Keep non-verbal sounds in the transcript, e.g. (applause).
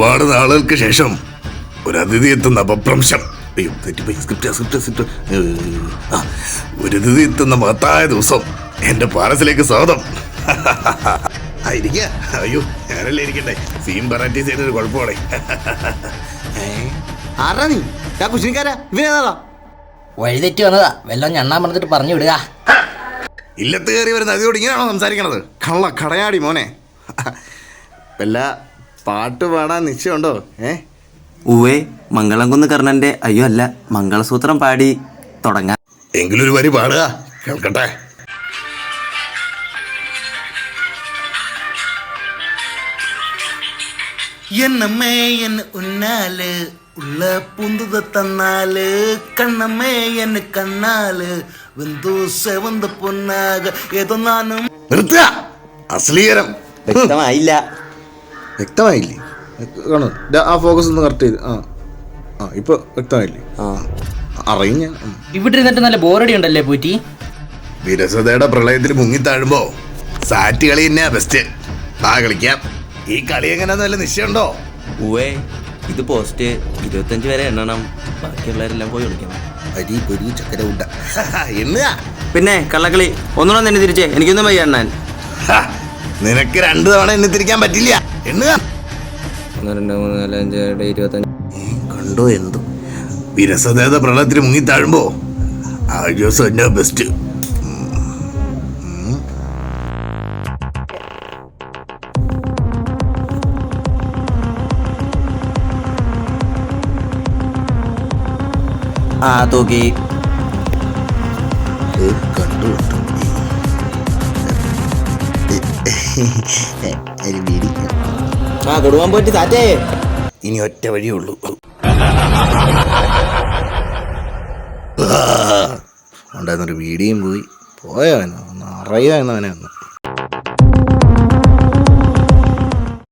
ഒരുപാട് നാളുകൾക്ക് ശേഷം ഒരു അതിഥി എത്തുന്ന അപഭ്രംശം അയ്യോ തെറ്റിപ്പോയി. Script script script. ആ ഒരു അതിഥി എത്തുന്ന മഹത്തായ ദിവസം. എന്റെ പാലസിലേക്ക് സ്വാഗതം. ആയിരിക്ക? അയ്യോ ഞാനല്ലേ ഇരിക്കട്ടെ? സീൻ വെറൈറ്റീസ് ചെയ്തൊരു കുഴപ്പമാണ്. ആരാ നീ? ഞാൻ കുശിനിക്കാരാ? ഇവനേതാ വഴിതെറ്റി വന്നതാ. വെള്ളം ഞണ്ണാൻ പറഞ്ഞിട്ട് പറഞ്ഞു വിടുക. ഇല്ലത്ത് കയറി വരുന്ന അതിയോട് ഇങ്ങനെയാണോ സംസാരിക്കണത്? കള്ള കടയാടി മോനെ. വല്ല പാട്ട് പാടാൻ നിശ്ചയമുണ്ടോ? ഏ? ഉവേ മംഗളംകുന്ന് കർണന്റെ അയ്യോ അല്ല മംഗളസൂത്രം പാടി തുടങ്ങാൻ എങ്കിലൊരു വരി പാടുക. കേൾക്കട്ടെ. എന്നമ്മേ എൻ ഉന്നാൽ ഉള്ള പൂന്തുത തന്നാൽ കണ്ണമ്മേ എൻ കണ്ണാൽ വെന്തു സെവന്ത് പൊന്നാക ഏതോ നിർത്തുക. അശ്ലീകരം വ്യക്തമായില്ല. വ്യക്തമായില്ലേ? കാണു ദാ ആ ഫോക്കസ് ഒന്ന് കറക്റ്റ് ചെയ്ത്. ആ. ആ ഇപ്പൊ വ്യക്തമായില്ലേ? ആ. അറിയും ഞാൻ. ഇവിടെ ഇരുന്നിട്ട് നല്ല ബോറടി ഉണ്ടല്ലേ പൂറ്റി? വിരസതയുടെ പ്രളയത്തിൽ മുങ്ങിത്താഴുമ്പോ സാറ്റ് കളി തന്നെയാ ബെസ്റ്റ് ആ കളിക്കാം. ഈ കളി എങ്ങനെയാന്ന് വല്ല നിശ്ചയമുണ്ടോ? ഉവേ ഇത് പോസ്റ്റ് ഇരുപത്തഞ്ച് വരെ എണ്ണണം. ബാക്കിയുള്ളവരെല്ലാം പോയി കളിക്കണം അരി പൊരി ചക്കര ഉണ്ട. (laughs) എണ്ണുക പിന്നെ കള്ളക്കളി. ഒന്നുകൂടെ തന്നെ തിരിച്ചേ. എനിക്കൊന്നും വയ്യ എണ്ണാൻ നിനക്ക് രണ്ടു തവണ എന്നെ തിരിക്കാൻ പറ്റില്ല. എണ്ണുക ഒന്ന് രണ്ട് മൂന്ന് നാല് അഞ്ച് ഏഴ് ഇരുപത്തഞ്ച് കണ്ടോ എന്തോ വിരസതയുടെ പ്രളയത്തിൽ മുങ്ങിത്താഴുമ്പോ ആ ദിവസം ബെസ്റ്റ് ആ തൂക്കി കണ്ടു ആ കൊടുവാൻ പറ്റി താറ്റേ ഇനി ഒറ്റ വഴിയേ ഉള്ളൂ. ഉണ്ടായിരുന്നൊരു വീടിയും പോയി. പോയവനോ ഒന്ന് അറിയാവുന്നവനെ ഒന്ന്?